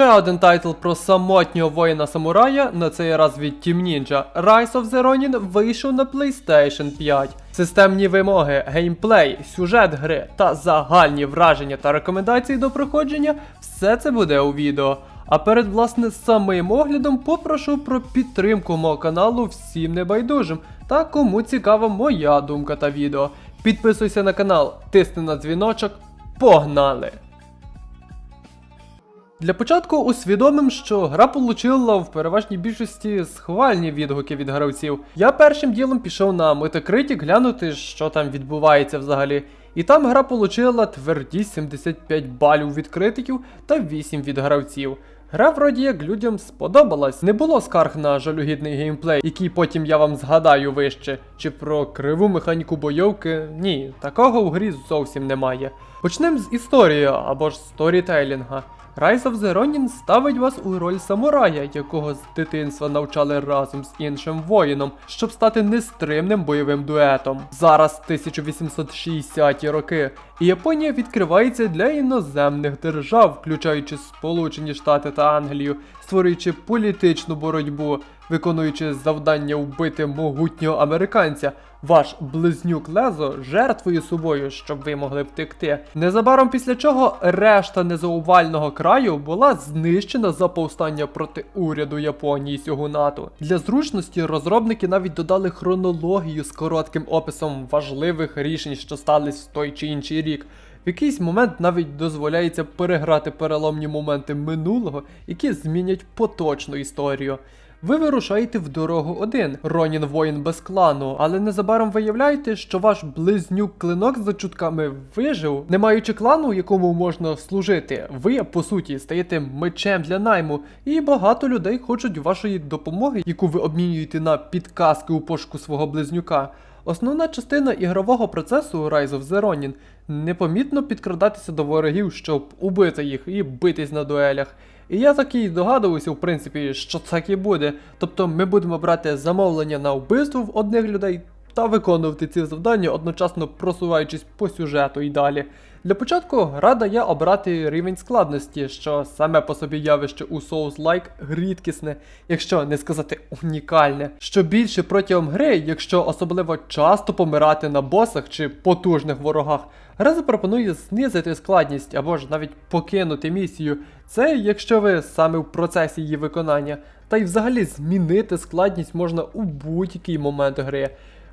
Ще один тайтл про самотнього воїна самурая, на цей раз від Team Ninja. Rise of the Ronin вийшов на PlayStation 5. Системні вимоги, геймплей, сюжет гри та загальні враження та рекомендації до проходження все це буде у відео. А перед власне самим оглядом попрошу про підтримку мого каналу всім небайдужим та кому цікава моя думка та відео. Підписуйся на канал, тисни на дзвіночок. Погнали! Для початку усвідомим, що гра получила в переважній більшості схвальні відгуки від гравців. Я першим ділом пішов на Metacritic глянути, що там відбувається взагалі. І там гра получила тверді 75 балів від критиків та 8 від гравців. Гра вроді як людям сподобалась. Не було скарг на жалюгідний геймплей, який потім я вам згадаю вище, чи про криву механіку бойовки. Ні, такого в грі зовсім немає. Почнемо з історії або ж сторітейлінга. Rise of the Ronin ставить вас у роль самурая, якого з дитинства навчали разом з іншим воїном, щоб стати нестримним бойовим дуетом. Зараз 1860-ті роки, і Японія відкривається для іноземних держав, включаючи Сполучені Штати та Англію, створюючи політичну боротьбу, виконуючи завдання вбити могутнього американця. Ваш близнюк Лезо жертвує собою, щоб ви могли втекти. Незабаром після чого решта незаувального краю була знищена за повстання проти уряду Японії сьогунату. Для зручності розробники навіть додали хронологію з коротким описом важливих рішень, що стались в той чи інший рік. В якийсь момент навіть дозволяється переграти переломні моменти минулого, які змінять поточну історію. Ви вирушаєте в дорогу один, Ронін воїн без клану, але незабаром виявляєте, що ваш близнюк клинок за чутками вижив, не маючи клану, якому можна служити. Ви, по суті, стаєте мечем для найму, і багато людей хочуть вашої допомоги, яку ви обмінюєте на підказки у пошуку свого близнюка. Основна частина ігрового процесу Rise of the Ronin непомітно підкрадатися до ворогів, щоб убити їх і битись на дуелях. І я так і догадувався, в принципі, що так і буде. Тобто ми будемо брати замовлення на вбивство в одних людей та виконувати ці завдання, одночасно просуваючись по сюжету і далі. Для початку гра дає обрати рівень складності, що саме по собі явище у Souls-like рідкісне, якщо не сказати унікальне. Що більше протягом гри, якщо особливо часто помирати на босах чи потужних ворогах, гра запропонує знизити складність або ж навіть покинути місію. Це якщо ви саме в процесі її виконання, та й взагалі змінити складність можна у будь-який момент гри.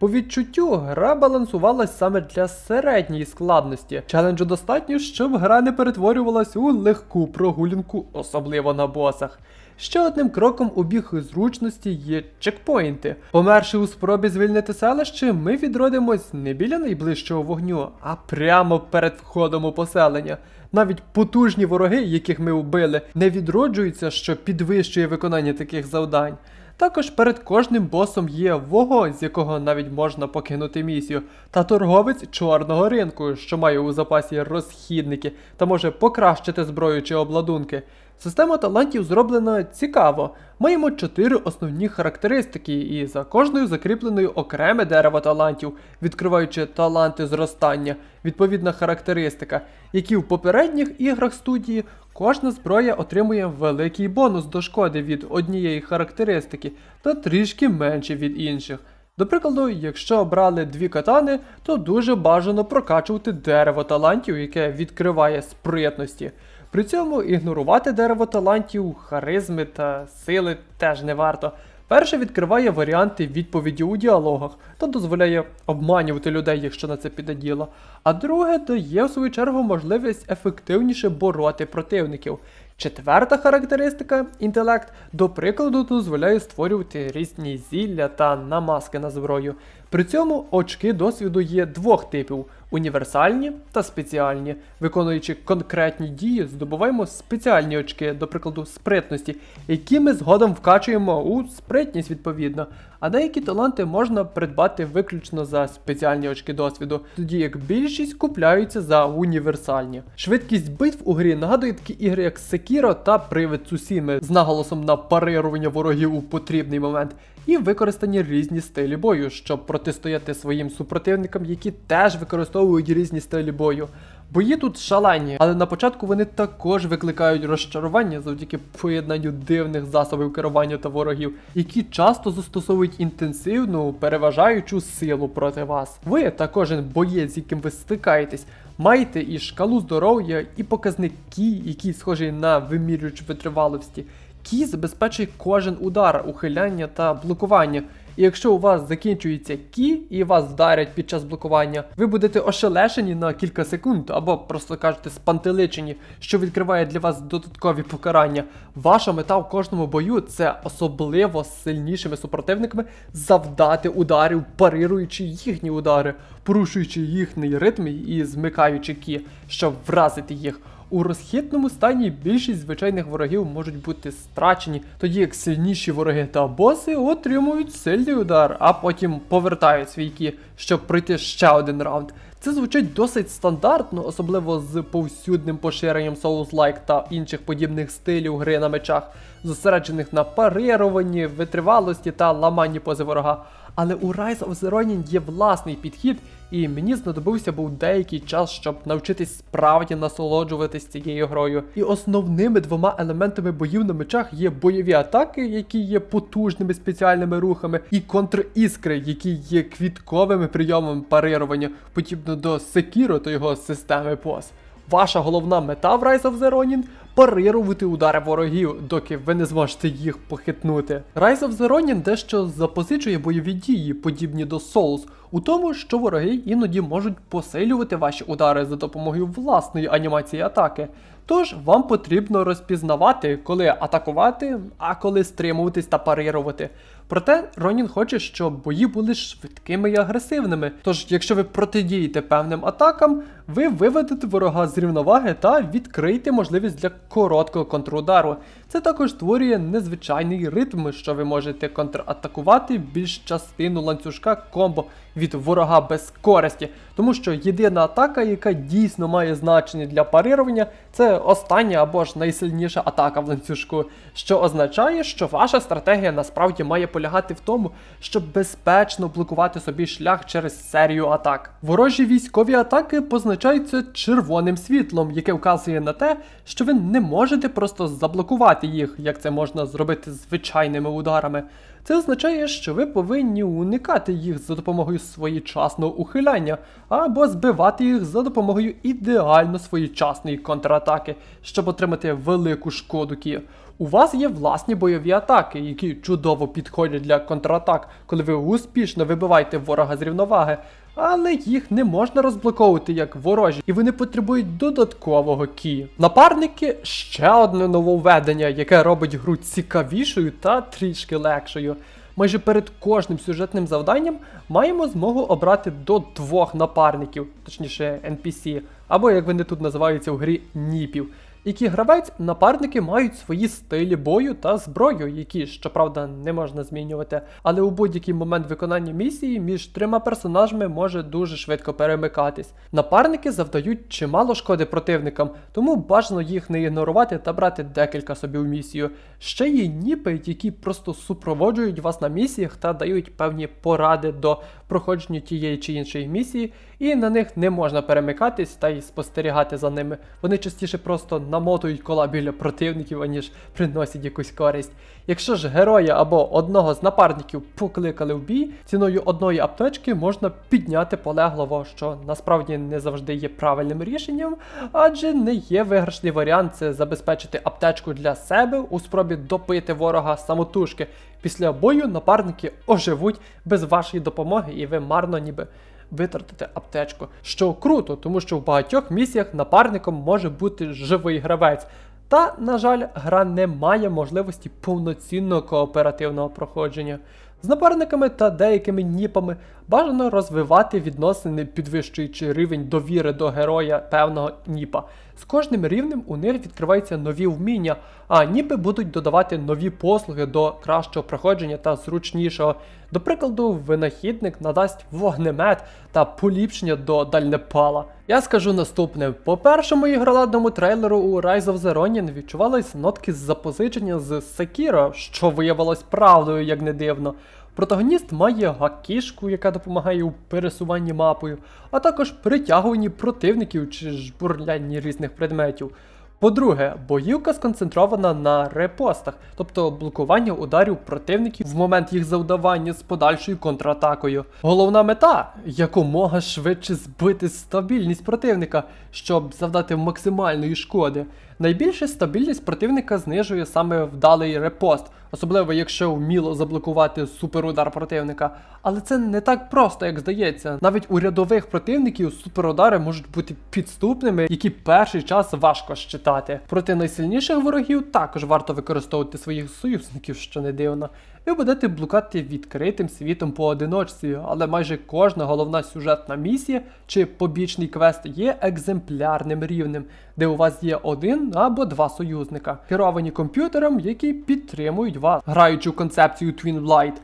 По відчуттю, гра балансувалась саме для середньої складності. Челенджу достатньо, щоб гра не перетворювалась у легку прогулянку, особливо на босах. Ще одним кроком у біг зручності є чекпоінти. Померши у спробі звільнити селище, ми відродимось не біля найближчого вогню, а прямо перед входом у поселення. Навіть потужні вороги, яких ми вбили, не відроджуються, що підвищує виконання таких завдань. Також перед кожним босом є вогонь, з якого навіть можна покинути місію, та торговець чорного ринку, що має у запасі розхідники та може покращити зброю чи обладунки. Система талантів зроблена цікаво. Маємо чотири основні характеристики, і за кожною закріпленою окреме дерево талантів, відкриваючи таланти зростання, відповідна характеристика, які в попередніх іграх студії кожна зброя отримує великий бонус до шкоди від однієї характеристики та трішки менше від інших. До прикладу, якщо обрали дві катани, то дуже бажано прокачувати дерево талантів, яке відкриває спритності. При цьому ігнорувати дерево талантів, харизми та сили теж не варто. Перше відкриває варіанти відповіді у діалогах та дозволяє обманювати людей, якщо на це піде діло. А друге дає в свою чергу можливість ефективніше бороти противників. Четверта характеристика інтелект, до прикладу, дозволяє створювати різні зілля та намазки на зброю. При цьому очки досвіду є двох типів: універсальні та спеціальні. Виконуючи конкретні дії, здобуваємо спеціальні очки, до прикладу, спритності, які ми згодом вкачуємо у спритність відповідно. А деякі таланти можна придбати виключно за спеціальні очки досвіду, тоді як більшість купляються за універсальні. Швидкість битв у грі нагадує такі ігри, як Sekiro та Привид Цусіми з наголосом на парирування ворогів у потрібний момент, і використані різні стилі бою, щоб протистояти своїм супротивникам, які теж використовують різні стилі бою. Бої тут шалені, але на початку вони також викликають розчарування завдяки поєднанню дивних засобів керування та ворогів, які часто застосовують інтенсивну, переважаючу силу проти вас. Ви та кожен боєць, з яким ви стикаєтесь, маєте і шкалу здоров'я, і показник кі, який схожий на вимірювач витривалості. Кі забезпечує кожен удар, ухиляння та блокування. І якщо у вас закінчується кі і вас вдарять під час блокування, ви будете ошелешені на кілька секунд або просто кажете спантеличені, що відкриває для вас додаткові покарання. Ваша мета в кожному бою це особливо сильнішими супротивниками завдати ударів, парируючи їхні удари, порушуючи їхній ритм і змикаючи кі, щоб вразити їх. У розхитному стані більшість звичайних ворогів можуть бути страчені, тоді як сильніші вороги та боси отримують сильний удар, а потім повертають свій кі, щоб пройти ще один раунд. Це звучить досить стандартно, особливо з повсюдним поширенням Souls-like та інших подібних стилів гри на мечах, зосереджених на парируванні, витривалості та ламанні пози ворога. Але у Rise of the Ronin є власний підхід, і мені знадобився був деякий час, щоб навчитись справді насолоджуватись цією грою. І основними двома елементами боїв на мечах є бойові атаки, які є потужними спеціальними рухами, і контр-іскри, які є квітковими прийомами парирування, подібно до Sekiro та його системи поз. Ваша головна мета в Rise of the Ronin – парирувати удари ворогів, доки ви не зможете їх похитнути. Rise of the Ronin дещо запозичує бойові дії, подібні до Souls, у тому, що вороги іноді можуть посилювати ваші удари за допомогою власної анімації атаки. Тож вам потрібно розпізнавати, коли атакувати, а коли стримуватись та парирувати. Проте Ронін хоче, щоб бої були швидкими і агресивними. Тож, якщо ви протидієте певним атакам, ви виведете ворога з рівноваги та відкриєте можливість для короткого контрудару. Це також створює незвичайний ритм, що ви можете контратакувати більш частину ланцюжка комбо від ворога без користі, тому що єдина атака, яка дійсно має значення для парирування, це остання або ж найсильніша атака в ланцюжку, що означає, що ваша стратегія насправді має полягати в тому, щоб безпечно блокувати собі шлях через серію атак. Ворожі військові атаки позначаються червоним світлом, яке вказує на те, що ви не можете просто заблокувати їх, як це можна зробити звичайними ударами. Це означає, що ви повинні уникати їх за допомогою своєчасного ухиляння, або збивати їх за допомогою ідеально своєчасної контратаки, щоб отримати велику шкоду Кі. У вас є власні бойові атаки, які чудово підходять для контратак, коли ви успішно вибиваєте ворога з рівноваги. Але їх не можна розблоковувати як ворожі, і вони потребують додаткового кі. Напарники ще одне нововведення, яке робить гру цікавішою та трішки легшою. Майже перед кожним сюжетним завданням маємо змогу обрати до двох напарників, точніше NPC, або як вони тут називаються в грі ніпів. Які гравець, напарники мають свої стилі бою та зброю, які, щоправда, не можна змінювати, але у будь-який момент виконання місії між трьома персонажами може дуже швидко перемикатись. Напарники завдають чимало шкоди противникам, тому бажано їх не ігнорувати та брати декілька собі в місію. Ще є ніпи, які просто супроводжують вас на місіях та дають певні поради до проходження тієї чи іншої місії, і на них не можна перемикатись та й спостерігати за ними. Вони частіше просто намотують кола біля противників, аніж приносять якусь користь. Якщо ж героя або одного з напарників покликали в бій, ціною одної аптечки можна підняти полеглого, що насправді не завжди є правильним рішенням, адже не є виграшний варіант це забезпечити аптечку для себе у спробі допити ворога самотужки. Після бою напарники оживуть без вашої допомоги, і ви марно ніби витратите аптечку. Що круто, тому що в багатьох місіях напарником може бути живий гравець. Та, на жаль, гра не має можливості повноцінного кооперативного проходження. З напарниками та деякими ніпами бажано розвивати відносини, підвищуючи рівень довіри до героя певного ніпа. З кожним рівнем у них відкриваються нові вміння, а ніпи будуть додавати нові послуги до кращого проходження та зручнішого. До прикладу, винахідник надасть вогнемет та поліпшення до дальнепала. Я скажу наступне: по першому ігроладному трейлеру у Rise of the Ronin відчувались нотки запозичення з Sekiro, що виявилось правдою, як не дивно. Протагоніст має гакішку, яка допомагає у пересуванні мапою, а також притягуванні противників чи жбурлянні різних предметів. По-друге, боївка сконцентрована на репостах, тобто блокування ударів противників в момент їх завдавання з подальшою контратакою. Головна мета якомога швидше збити стабільність противника, щоб завдати максимальної шкоди. Найбільше стабільність противника знижує саме вдалий репост, особливо якщо вміло заблокувати суперудар противника. Але це не так просто, як здається. Навіть у рядових противників суперудари можуть бути підступними, які перший час важко щитати. Проти найсильніших ворогів також варто використовувати своїх союзників, що не дивно. Ви будете блукати відкритим світом поодиночці, але майже кожна головна сюжетна місія чи побічний квест є екземплярним рівнем, де у вас є один або два союзника, керовані комп'ютером, які підтримують вас, граючи концепцію Twin Light.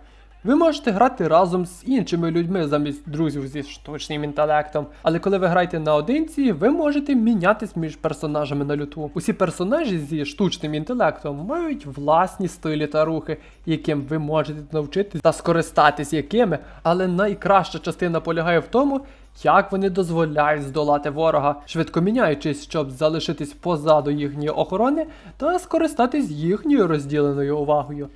Ви можете грати разом з іншими людьми замість друзів зі штучним інтелектом. Але коли ви граєте наодинці, ви можете мінятись між персонажами на люту. Усі персонажі зі штучним інтелектом мають власні стилі та рухи, яким ви можете навчитись та скористатись якими. Але найкраща частина полягає в тому, як вони дозволяють здолати ворога, швидко міняючись, щоб залишитись позаду їхньої охорони та скористатись їхньою розділеною увагою.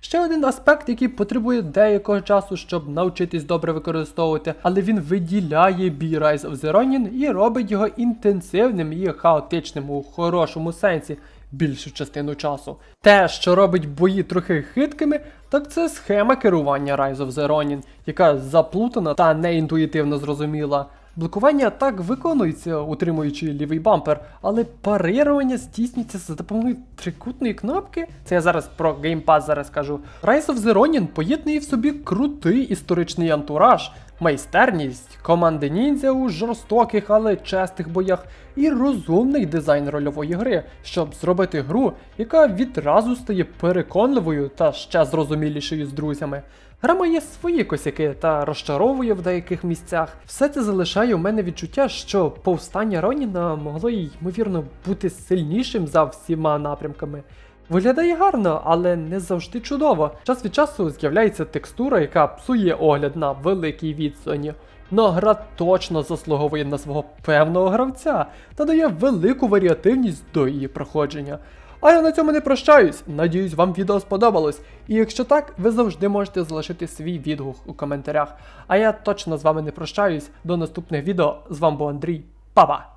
Ще один аспект, який потребує деякого часу, щоб навчитись добре використовувати, але він виділяє бій Rise of the Ronin і робить його інтенсивним і хаотичним у хорошому сенсі більшу частину часу. Те, що робить бої трохи хиткими, так це схема керування Rise of the Ronin, яка заплутана та неінтуїтивно зрозуміла. Блокування так виконується, утримуючи лівий бампер, але парирування здійснюється за допомогою трикутної кнопки. Це я зараз про геймпад зараз кажу. Rise of the Ronin поєднує в собі крутий історичний антураж, майстерність, команди ніндзя у жорстоких, але честих боях, і розумний дизайн рольової гри, щоб зробити гру, яка відразу стає переконливою та ще зрозумілішою з друзями. Гра має свої косяки та розчаровує в деяких місцях. Все це залишає у мене відчуття, що повстання Роніна могло ймовірно бути сильнішим за всіма напрямками. Виглядає гарно, але не завжди чудово. Час від часу з'являється текстура, яка псує огляд на великій відстані. Но гра точно заслуговує на свого певного гравця та дає велику варіативність до її проходження. А я на цьому не прощаюсь. Надіюсь, вам відео сподобалось. І якщо так, ви завжди можете залишити свій відгук у коментарях. А я точно з вами не прощаюсь. До наступних відео. З вами був Андрій. Па-па!